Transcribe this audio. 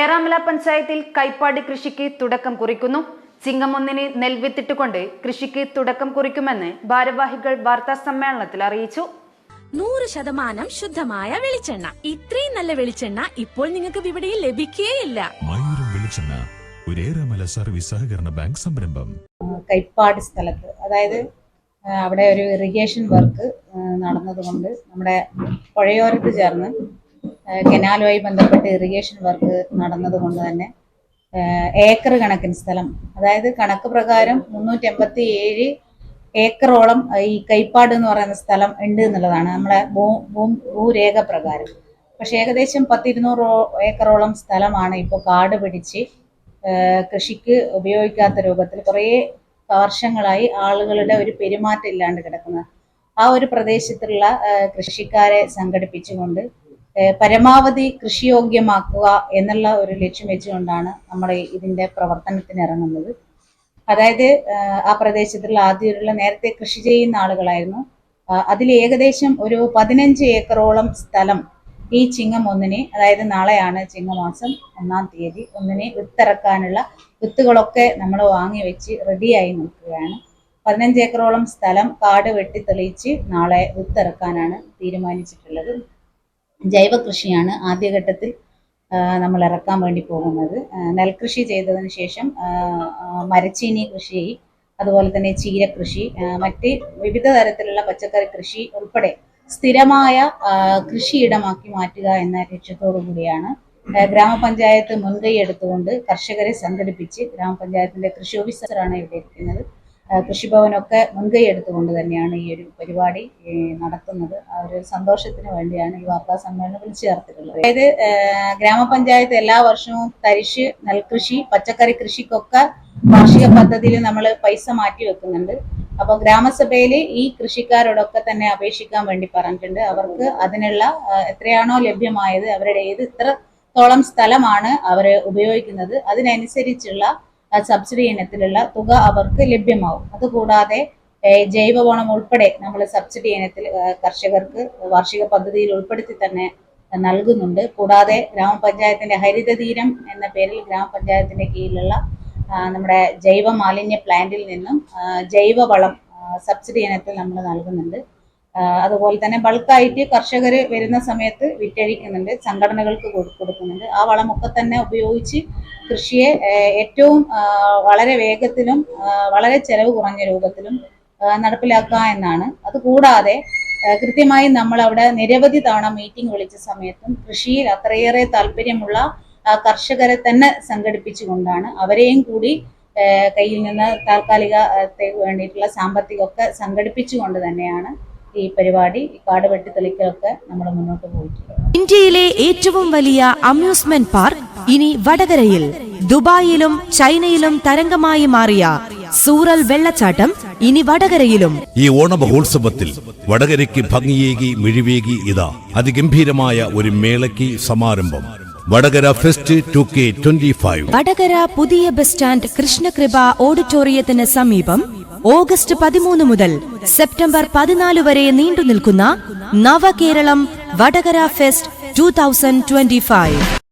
ഏറാമല പഞ്ചായത്തിൽ കൈപ്പാടി കൃഷിക്ക് തുടക്കം കുറിക്കുന്നു. ചിങ്ങമൊന്നിന് നെൽവിത്തിട്ടുകൊണ്ട് കൃഷിക്ക് തുടക്കം കുറിക്കുമെന്ന് ഭാരവാഹികൾ വാർത്താ സമ്മേളനത്തിൽ അറിയിച്ചു. നൂറ് ശതമാനം ശുദ്ധമായ വെളിച്ചെണ്ണ. ഇത്രയും നല്ല വെളിച്ചെണ്ണ ഇപ്പോൾ നിങ്ങൾക്ക് വിപണിയിൽ ലഭിക്കുകയില്ല മയൂരം വെളിച്ചെണ്ണ ഒരേറെമല സർവീസ് സഹകരണ ബാങ്ക് സംരംഭം. കൈപ്പാട് സ്ഥലത്ത് അതായത് അവിടെ ഒരു ഇറിഗേഷൻ വർക്ക് നടന്നതുകൊണ്ട് നമ്മുടെ പുഴയോരത്ത് ചേർന്ന് കനാലുമായി ബന്ധപ്പെട്ട് ഇറിഗേഷൻ വർക്ക് നടന്നതുകൊണ്ട് തന്നെ ആ, ഏക്കർ കണക്കിന് സ്ഥലം. അതായത് കണക്ക് പ്രകാരം മുന്നൂറ്റി എൺപത്തി ഏഴ് ഏക്കറോളം ഈ കൈപ്പാട് എന്ന് പറയുന്ന സ്ഥലം ഉണ്ട് എന്നുള്ളതാണ് നമ്മുടെ ഭൂരേഖ പ്രകാരം. പക്ഷെ ഏകദേശം പത്തിരുന്നൂറ് ഏക്കറോളം സ്ഥലമാണ് ഇപ്പോൾ കാട് പിടിച്ച് കൃഷിക്ക് ഉപയോഗിക്കാത്ത രൂപത്തിൽ കുറേ വർഷങ്ങളായി ആളുകളുടെ ഒരു പെരുമാറ്റം ഇല്ലാണ്ട് കിടക്കുന്നത്. ആ ഒരു പ്രദേശത്തുള്ള കൃഷിക്കാരെ സംഘടിപ്പിച്ചുകൊണ്ട് പരമാവധി കൃഷിയോഗ്യമാക്കുക എന്നുള്ള ഒരു ലക്ഷ്യം വെച്ചുകൊണ്ടാണ് നമ്മൾ ഇതിന്റെ പ്രവർത്തനത്തിന് ഇറങ്ങുന്നത്. അതായത് ആ പ്രദേശത്തുള്ള ആദ്യമുള്ള നേരത്തെ കൃഷി ചെയ്യുന്ന ആളുകളായിരുന്നു. അതിൽ ഏകദേശം ഒരു പതിനഞ്ച് ഏക്കറോളം സ്ഥലം ഈ ചിങ്ങം ഒന്നിന് അതായത് നാളെയാണ് ചിങ്ങമാസം ഒന്നാം തീയതി ഒന്നിന് വിത്തിറക്കാനുള്ള വിത്തുകളൊക്കെ നമ്മൾ വാങ്ങി വെച്ച് റെഡിയായി നിൽക്കുകയാണ്. പതിനഞ്ച് ഏക്കറോളം സ്ഥലം കാട് വെട്ടി തെളിയിച്ച് നാളെ വിത്തിറക്കാനാണ് തീരുമാനിച്ചിട്ടുള്ളത്. ജൈവ കൃഷിയാണ് ആദ്യഘട്ടത്തിൽ നമ്മൾ ഇറക്കാൻ വേണ്ടി പോകുന്നത്. നെൽകൃഷി ചെയ്തതിന് ശേഷം മരച്ചീനി കൃഷി അതുപോലെ തന്നെ ചീരകൃഷി മറ്റ് വിവിധ തരത്തിലുള്ള പച്ചക്കറി കൃഷി ഉൾപ്പെടെ സ്ഥിരമായ കൃഷിയിടമാക്കി മാറ്റുക എന്ന ലക്ഷ്യത്തോടു കൂടിയാണ് ഗ്രാമപഞ്ചായത്ത് മുൻകൈ എടുത്തുകൊണ്ട് കർഷകരെ സംഘടിപ്പിച്ച് ഗ്രാമപഞ്ചായത്തിന്റെ കൃഷി ഓഫീസറാണ് ഇവിടെ ഇരിക്കുന്നത്. കൃഷിഭവനൊക്കെ മുൻകൈ എടുത്തുകൊണ്ട് തന്നെയാണ് ഈ ഒരു പരിപാടി നടത്തുന്നത്. ആ ഒരു സന്തോഷത്തിന് വേണ്ടിയാണ് ഈ വാർത്താ സമ്മേളനം വിളിച്ചു ചേർത്തിട്ടുള്ളത്. അതായത് ഗ്രാമപഞ്ചായത്ത് എല്ലാ വർഷവും തരിശ് നെൽകൃഷി പച്ചക്കറി കൃഷിക്കൊക്കെ കാർഷിക പദ്ധതിയിൽ നമ്മൾ പൈസ മാറ്റി വെക്കുന്നുണ്ട്. അപ്പോൾ ഗ്രാമസഭയിൽ ഈ കൃഷിക്കാരോടൊക്കെ തന്നെ അപേക്ഷിക്കാൻ വേണ്ടി പറഞ്ഞിട്ടുണ്ട്. അവർക്ക് അതിനുള്ള എത്രയാണോ ലഭ്യമായത് അവരുടെ ഏത് ഇത്രത്തോളം സ്ഥലമാണ് അവർ ഉപയോഗിക്കുന്നത് അതിനനുസരിച്ചുള്ള സബ്സിഡി ഇനത്തിലുള്ള തുക അവർക്ക് ലഭ്യമാവും. അതുകൂടാതെ ജൈവവളം ഉൾപ്പെടെ നമ്മൾ സബ്സിഡി ഇനത്തിൽ കർഷകർക്ക് വാർഷിക പദ്ധതിയിൽ ഉൾപ്പെടുത്തി തന്നെ നൽകുന്നുണ്ട്. കൂടാതെ ഗ്രാമപഞ്ചായത്തിന്റെ ഹരിത തീരം എന്ന പേരിൽ ഗ്രാമപഞ്ചായത്തിന്റെ കീഴിലുള്ള നമ്മുടെ ജൈവ മാലിന്യ പ്ലാന്റിൽ നിന്നും ജൈവവളം സബ്സിഡി ഇനത്തിൽ നമ്മൾ നൽകുന്നുണ്ട്. അതുപോലെ തന്നെ ബൾക്കായിട്ട് കർഷകർ വരുന്ന സമയത്ത് വിറ്റഴിക്കുന്നുണ്ട് സംഘടനകൾക്ക് കൊടു- കൊടുക്കുന്നുണ്ട്. ആ വളമൊക്കെ തന്നെ ഉപയോഗിച്ച് കൃഷിയെ ഏറ്റവും വളരെ വേഗത്തിലും വളരെ ചെലവ് കുറഞ്ഞ രൂപത്തിലും നടപ്പിലാക്കുക എന്നാണ്. അതുകൂടാതെ കൃത്യമായി നമ്മൾ അവിടെ നിരവധി തവണ മീറ്റിംഗ് വിളിച്ച സമയത്തും കൃഷിയിൽ അത്രയേറെ താല്പര്യമുള്ള കർഷകരെ തന്നെ സംഘടിപ്പിച്ചുകൊണ്ടാണ് അവരെയും കൂടി കയ്യിൽ നിന്ന് താൽക്കാലികത്തേക്ക് വേണ്ടിയിട്ടുള്ള സാമ്പത്തികമൊക്കെ സംഘടിപ്പിച്ചുകൊണ്ട് തന്നെയാണ് ഈ പരിപാടി കാട് വെട്ടിത്തെളിക്കലൊക്കെ നമ്മൾ മുന്നോട്ട് പോയിട്ടുണ്ട്. ഇന്ത്യയിലെ ഏറ്റവും വലിയ അമ്യൂസ്മെന്റ് പാർക്ക് ഇനി വടകരയിൽ. ദുബായിലും ചൈനയിലും തരംഗമായി മാറിയ സൂറൽ വെള്ളച്ചാട്ടം ഇനി വടകരയിലും. ഈ ഓണമഹോത്സവത്തിൽ വടകരയ്ക്ക് ഭംഗിയേകി മിഴിവേകി ഇതാ അതിഗംഭീരമായ ഒരു മേളയ്ക്ക് സമാരംഭം. Vadakara fest two K twenty five. Vadakara പുതിയ ബസ് സ്റ്റാൻഡ് കൃഷ്ണകൃപ ഓഡിറ്റോറിയത്തിന് സമീപം ഓഗസ്റ്റ് പതിമൂന്ന് മുതൽ സെപ്റ്റംബർ പതിനാല് വരെ നീണ്ടു നിൽക്കുന്ന Navakeralam Vadakara fest two thousand twenty five.